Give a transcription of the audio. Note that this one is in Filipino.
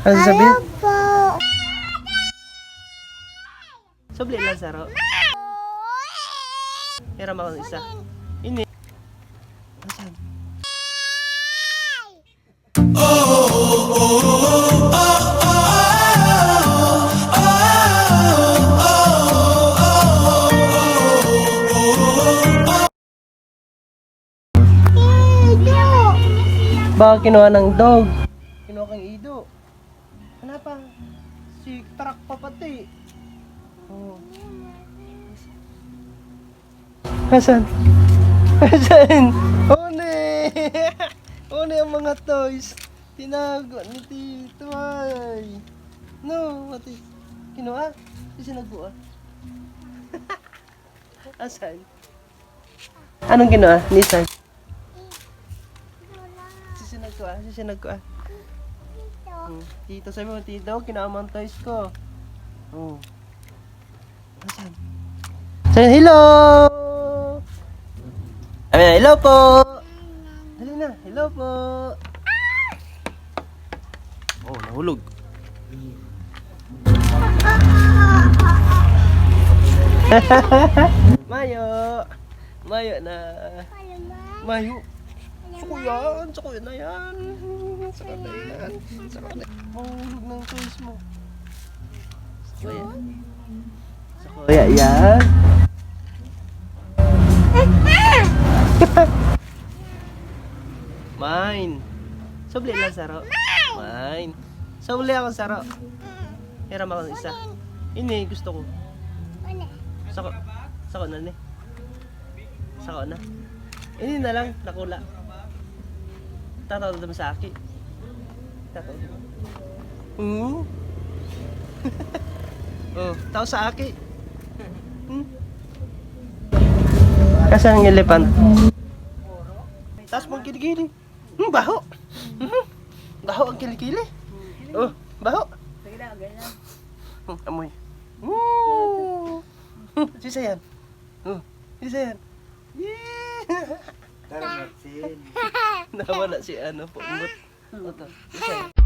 Ano sasabihin? po. Subli lang saro. Ako ng isa. Ini. Asan? Ido. Baka kinuha ng dog. Kinuha kang ido. Ano pa? Si truck pa pati. Oh. Asan? Asan? One! One ang mga toys. Tinago ni Tito ay. No, mati. Kinuha? Si sinagbuha. Asan? Anong kinuha? Nissan? Sisinag ko ah, sisinag ko ah. Hmm. Tito, sabi mo, tito, kinamang toys ko. Oh. Asan? Sabi, hello! Sabi na, hello po! Dali na, hello po! Oh, nahulog. Mayo! Mayo na! Mayo! Yan! Sako yan na yan! Sako na yan! Sako na Mahulog ng toys mo. Sako yan. Sako yan. Mine. Subli lang saro. Mine. Subli ako saro. Hiram ako ng isa. Ini gusto ko. Sako. Sako na ni. Sako na. Ini na lang nakula. Tataw na sa aki. Tataw. Hmm. oh, tao sa aki. Hmm. Kasan ang elephant? Taas mong kilikili. Hmm, baho. Hmm, baho ang kilikili. Oh, baho. Hmm, amoy. Woo! Sisa yan. Oh, sisa yan. Yeah! Nawala si ano, pumot. Ito, sisa yan.